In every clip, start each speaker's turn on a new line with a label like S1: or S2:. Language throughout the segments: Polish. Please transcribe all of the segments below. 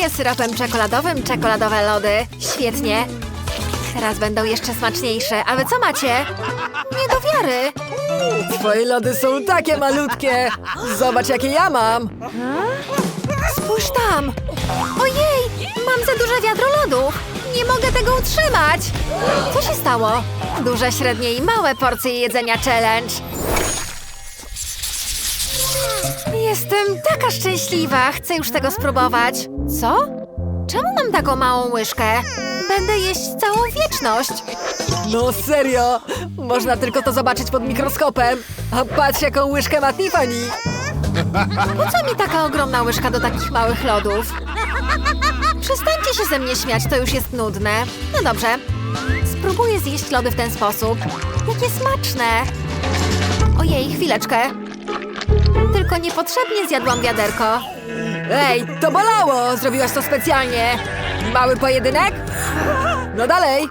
S1: Zaleję syropem czekoladowym czekoladowe lody. Świetnie. Teraz będą jeszcze smaczniejsze. A wy co macie? Nie do wiary.
S2: Twoje lody są takie malutkie. Zobacz, jakie ja mam.
S1: Spójrz tam. Ojej, mam za duże wiadro lodów. Nie mogę tego utrzymać. Co się stało? Duże, średnie i małe porcje jedzenia challenge. Jestem taka szczęśliwa. Chcę już tego spróbować. Co? Czemu mam taką małą łyżkę? Będę jeść całą wieczność.
S2: No serio, można tylko to zobaczyć pod mikroskopem. A patrz, jaką łyżkę ma Tiffany.
S1: Po co mi taka ogromna łyżka do takich małych lodów? Przestańcie się ze mnie śmiać, to już jest nudne. No dobrze. Spróbuję zjeść lody w ten sposób. Jakie smaczne! Ojej, chwileczkę. Tylko niepotrzebnie zjadłam wiaderko.
S2: Ej, to bolało! Zrobiłaś to specjalnie. Mały pojedynek? No dalej.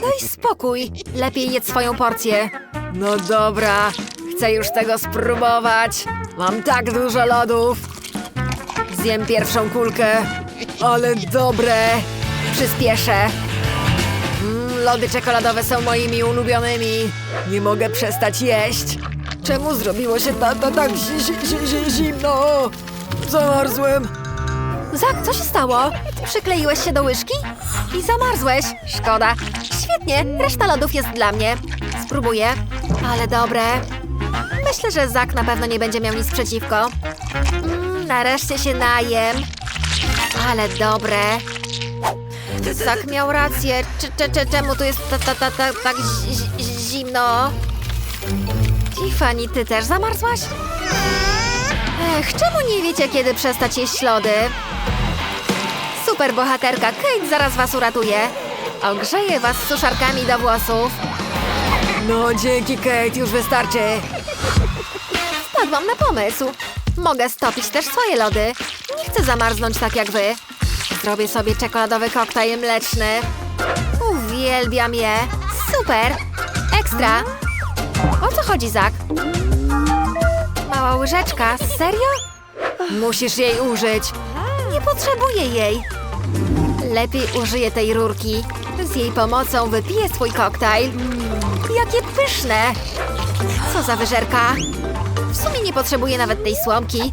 S1: Daj spokój. Lepiej jedz swoją porcję.
S2: No dobra, chcę już tego spróbować. Mam tak dużo lodów. Zjem pierwszą kulkę. Ale dobre.
S1: Przyspieszę.
S2: Mm, lody czekoladowe są moimi ulubionymi. Nie mogę przestać jeść. Czemu zrobiło się ta, ta, tak zi, zi, zi, zi, zimno? Zamarzłem.
S1: Zak, co się stało? Przykleiłeś się do łyżki? I zamarzłeś. Szkoda. Świetnie, reszta lodów jest dla mnie. Spróbuję. Ale dobre. Myślę, że Zak na pewno nie będzie miał nic przeciwko. Mm, nareszcie się najem. Ale dobre. Zak miał rację. Cze- cze- cze- czemu tu jest ta, ta, ta, ta, tak zi- zi- zimno? Tiffany, ty też zamarzłaś? Ech, czemu nie wiecie, kiedy przestać jeść lody? Super bohaterka Kate zaraz was uratuje. Ogrzeje was suszarkami do włosów.
S2: No dzięki Kate, już wystarczy.
S1: Wpadłam na pomysł. Mogę stopić też swoje lody. Nie chcę zamarznąć tak jak wy. Zrobię sobie czekoladowy koktajl mleczny. Uwielbiam je. Super. Ekstra. O co chodzi, Zak? Mała łyżeczka. Serio?
S2: Musisz jej użyć.
S1: Nie potrzebuję jej. Lepiej użyję tej rurki. Z jej pomocą wypiję swój koktajl. Jakie pyszne! Co za wyżerka? W sumie nie potrzebuję nawet tej słomki.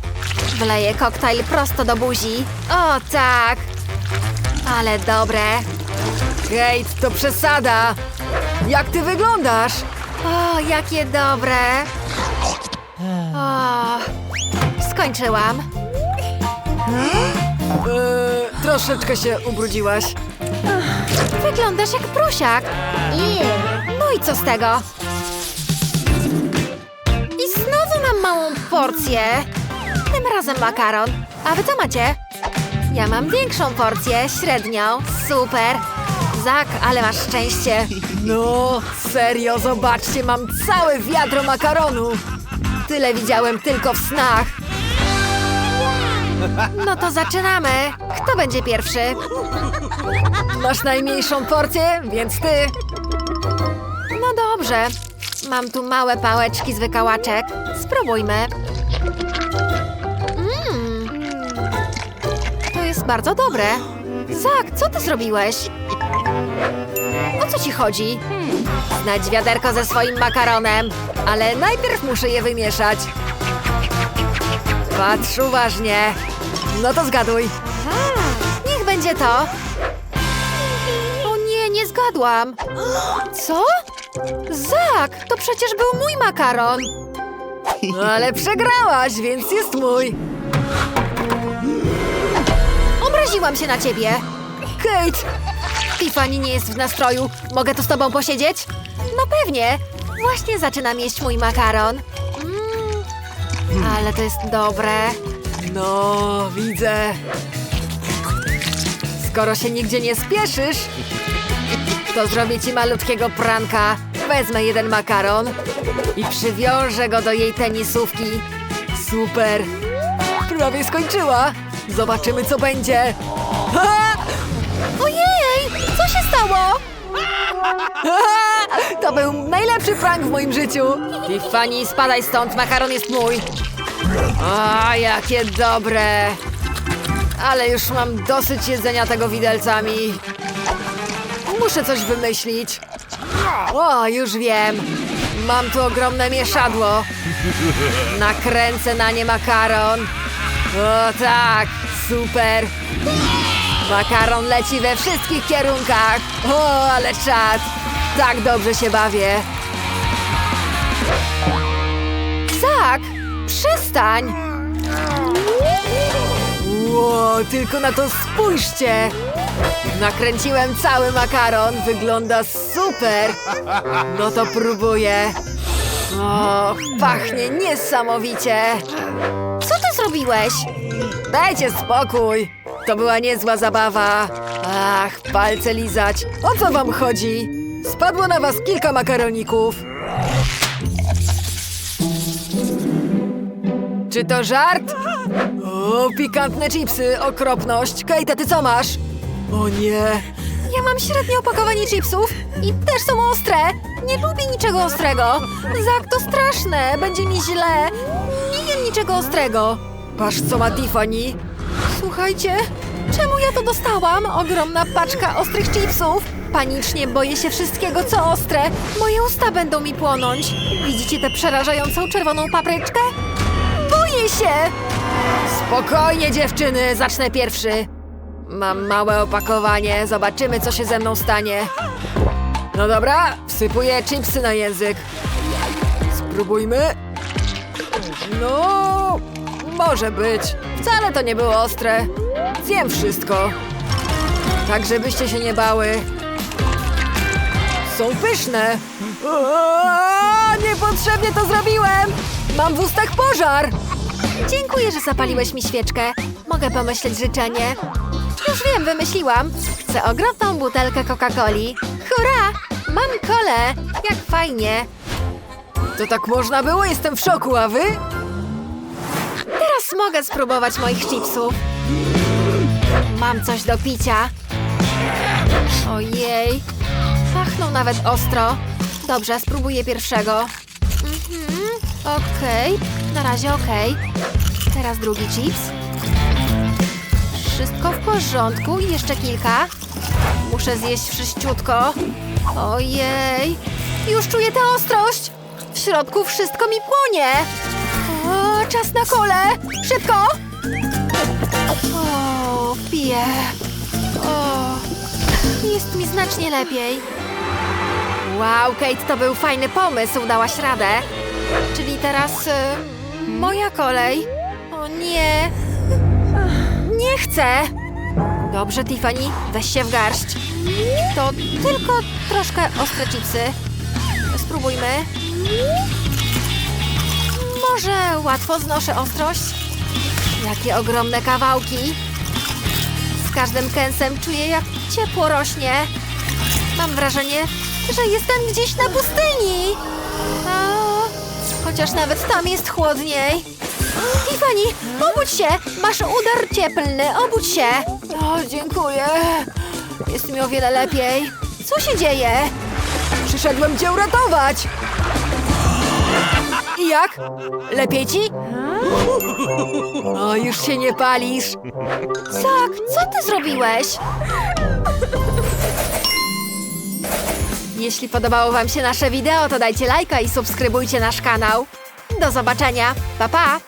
S1: Wleję koktajl prosto do buzi. O tak! Ale dobre.
S2: Kate, to przesada. Jak ty wyglądasz?
S1: O, jakie dobre. O, skończyłam.
S2: Eee, troszeczkę się ubrudziłaś.
S1: Wyglądasz jak prosiak. No i co z tego? I znowu mam małą porcję. Tym razem makaron. A wy co macie? Ja mam większą porcję, średnią. Super. Zak, ale masz szczęście.
S2: No, serio, zobaczcie, mam całe wiadro makaronu.
S1: Tyle widziałem tylko w snach. No to zaczynamy. Kto będzie pierwszy?
S2: Masz najmniejszą porcję, więc ty.
S1: No dobrze. Mam tu małe pałeczki z wykałaczek. Spróbujmy. Mmm. To jest bardzo dobre. Zak, co ty zrobiłeś? O co ci chodzi?
S2: Znajdź wiaderko ze swoim makaronem, ale najpierw muszę je wymieszać. Patrz uważnie. No to zgaduj.
S1: Niech będzie to. O nie, nie zgadłam. Co? Zak, to przecież był mój makaron.
S2: Ale przegrałaś, więc jest mój.
S1: Obraziłam się na ciebie.
S2: Kate,
S1: Tiffany nie jest w nastroju. Mogę tu z tobą posiedzieć? No pewnie. Właśnie zaczynam jeść mój makaron. Mm, ale to jest dobre.
S2: no widzę. Skoro się nigdzie nie spieszysz, to zrobię ci malutkiego pranka. Wezmę jeden makaron i przywiążę go do jej tenisówki. Super. Prawie skończyła. Zobaczymy, co będzie. Ha! To był najlepszy prank w moim życiu. Tiffany, spadaj stąd, makaron jest mój. A, jakie dobre. Ale już mam dosyć jedzenia tego widelcami. Muszę coś wymyślić. O, już wiem. Mam tu ogromne mieszadło. Nakręcę na nie makaron. O tak, super. Makaron leci we wszystkich kierunkach. O, ale czad. Tak dobrze się bawię.
S1: Zak, przestań!
S2: Ło, tylko na to spójrzcie! Nakręciłem cały makaron, wygląda super! No to próbuję. O, pachnie niesamowicie!
S1: Co ty zrobiłeś?
S2: Dajcie spokój! To była niezła zabawa. Ach, palce lizać. O co wam chodzi? Spadło na was kilka makaroników. Czy to żart? O, pikantne chipsy, okropność. Kejta, ty co masz? O nie.
S1: Ja mam średnie opakowanie chipsów i też są ostre. Nie lubię niczego ostrego. Zak, to straszne. Będzie mi źle. Nie jem niczego ostrego.
S2: Patrz, co ma Tiffany.
S1: Słuchajcie, czemu ja to dostałam? Ogromna paczka ostrych chipsów. Panicznie boję się wszystkiego, co ostre. Moje usta będą mi płonąć. Widzicie tę przerażającą czerwoną papryczkę? Boję się!
S2: Spokojnie, dziewczyny, zacznę pierwszy. Mam małe opakowanie, zobaczymy, co się ze mną stanie. No dobra, wsypuję chipsy na język. Spróbujmy. No, może być. Wcale to nie było ostre. Zjem wszystko. Tak, żebyście się nie bały. Są pyszne. O, niepotrzebnie to zrobiłem. Mam w ustach pożar.
S1: Dziękuję, że zapaliłeś mi świeczkę. Mogę pomyśleć życzenie. Już wiem, wymyśliłam. Chcę ogromną butelkę Coca-Coli. Hurra! Mam kolę! Jak fajnie!
S2: To tak można było? Jestem w szoku, a wy?
S1: Teraz mogę spróbować moich chipsów. Mam coś do picia. Ojej, pachną nawet ostro. Dobrze, spróbuję pierwszego. Mhm, okej, na razie okej. Teraz drugi chips. Wszystko w porządku jeszcze kilka. Muszę zjeść wszyściutko. Ojej, już czuję tę ostrość. W środku wszystko mi płonie. O, czas na kole! Szybko! O, piję. O, jest mi znacznie lepiej. Wow, Kate, to był fajny pomysł, dałaś radę. Czyli teraz y, moja kolej. O nie. Nie chcę. Dobrze, Tiffany, weź się w garść. To tylko troszkę ostre chipsy. Spróbujmy. Może łatwo znoszę ostrość? Jakie ogromne kawałki. Z każdym kęsem czuję, jak ciepło rośnie. Mam wrażenie, że jestem gdzieś na pustyni. A, chociaż nawet tam jest chłodniej. Tiffany, obudź się! Masz udar cieplny, obudź się! O, dziękuję. Jest mi o wiele lepiej. Co się dzieje?
S2: Przyszedłem cię uratować! I jak? Lepiej ci? O, już się nie palisz.
S1: Zak, co ty zrobiłeś? Jeśli podobało wam się nasze wideo, to dajcie lajka i subskrybujcie nasz kanał. Do zobaczenia. Pa, pa!